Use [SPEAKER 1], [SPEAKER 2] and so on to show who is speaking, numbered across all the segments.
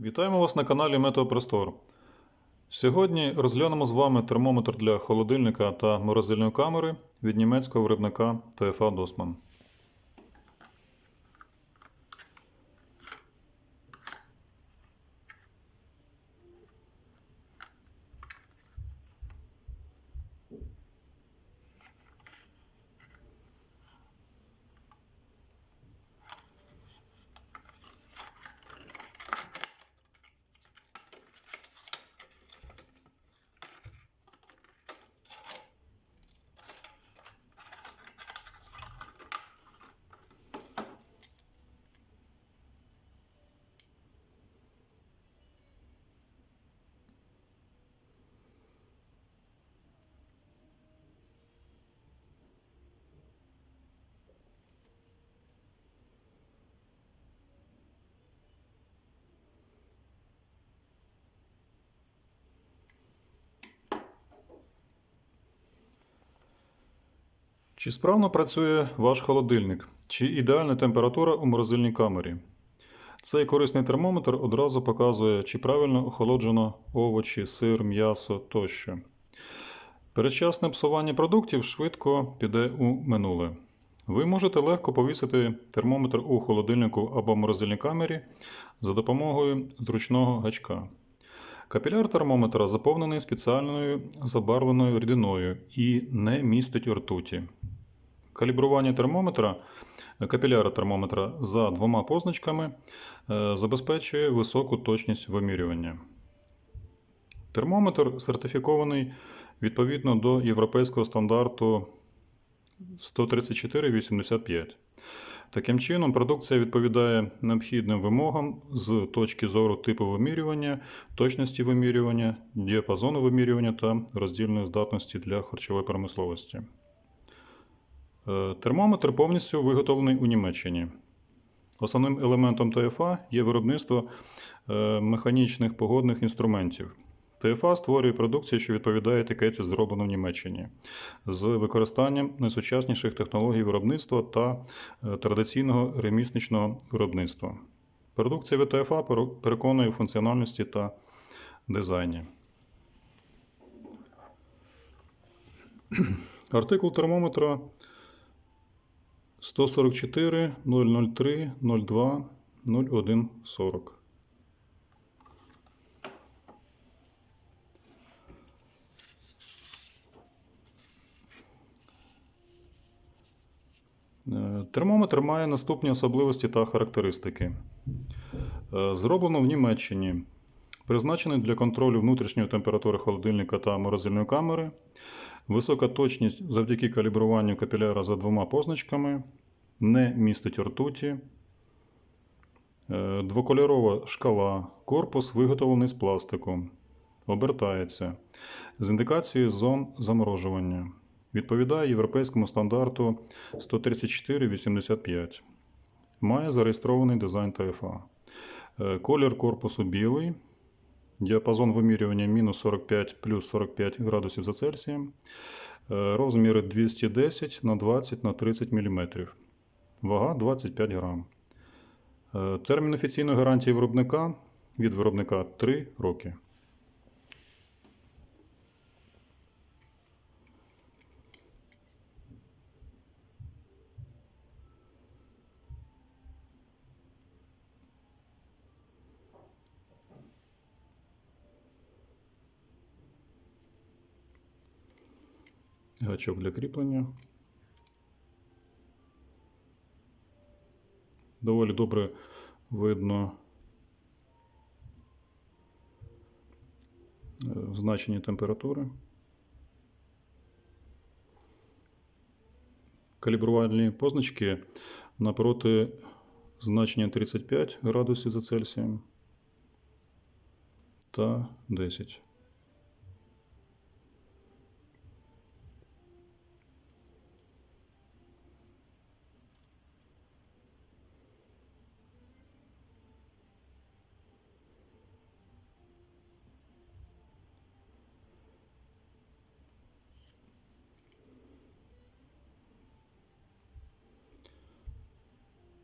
[SPEAKER 1] Вітаємо вас на каналі Метеопростор. Сьогодні розглянемо з вами термометр для холодильника та морозильної камери від німецького виробника ТФА Досман. Чи справно працює ваш холодильник? Чи ідеальна температура у морозильній камері? Цей корисний термометр одразу показує, чи правильно охолоджено овочі, сир, м'ясо тощо. Передчасне псування продуктів швидко піде у минуле. Ви можете легко повісити термометр у холодильнику або морозильній камері за допомогою зручного гачка. Капіляр термометра заповнений спеціальною забарвленою рідиною і не містить ртуті. Калібрування термометра, капіляра термометра за двома позначками е, забезпечує високу точність вимірювання. Термометр сертифікований відповідно до європейського стандарту 13485. Таким чином, продукція відповідає необхідним вимогам з точки зору типу вимірювання, точності вимірювання, діапазону вимірювання та роздільної здатності для харчової промисловості. Е, Термометр повністю виготовлений у Німеччині. Основним елементом ТФА є виробництво е, механічних погодних інструментів. ТФА створює продукцію, що відповідає етикетці, зроблено в Німеччині, з використанням найсучасніших технологій виробництва та е, традиційного ремісничного виробництва. Продукція від ТФА переконує у функціональності та дизайні. Артикул термометра 144 003 02 01 40. Е, Термометр має наступні особливості та характеристики. Е, Зроблено в Німеччині. Призначений для контролю внутрішньої температури холодильника та морозильної камери. Висока точність завдяки калібруванню капіляра за двома позначками. Не містить ртуті. Е, Двокольорова шкала. Корпус виготовлений з пластику. Обертається. З індикацією зон заморожування. Відповідає європейському стандарту 13485. Має зареєстрований дизайн ТФА. Е, Колір корпусу білий. Діапазон вимірювання мінус 45 плюс 45 градусів за Цельсієм. Розміри 210 на 20 на 30 мм. Вага 25 грам. Е, Термін офіційної гарантії виробника від виробника 3 роки. Гачок для кріплення. Доволі добре видно е, значення температури. Калібрувальні позначки напроти значення 35 градусів за Цельсієм та 10.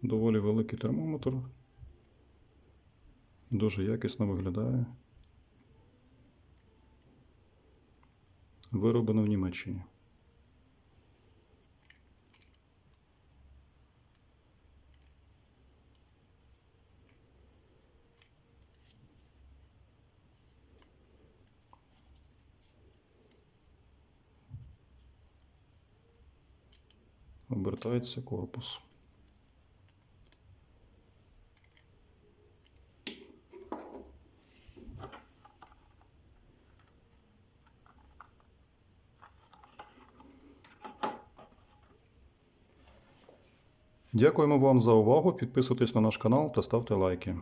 [SPEAKER 1] Доволі великий термометр. Дуже якісно виглядає. Вироблено в Німеччині. Обертається корпус. Дякуємо вам за увагу. Підписуйтесь на наш канал та ставте лайки.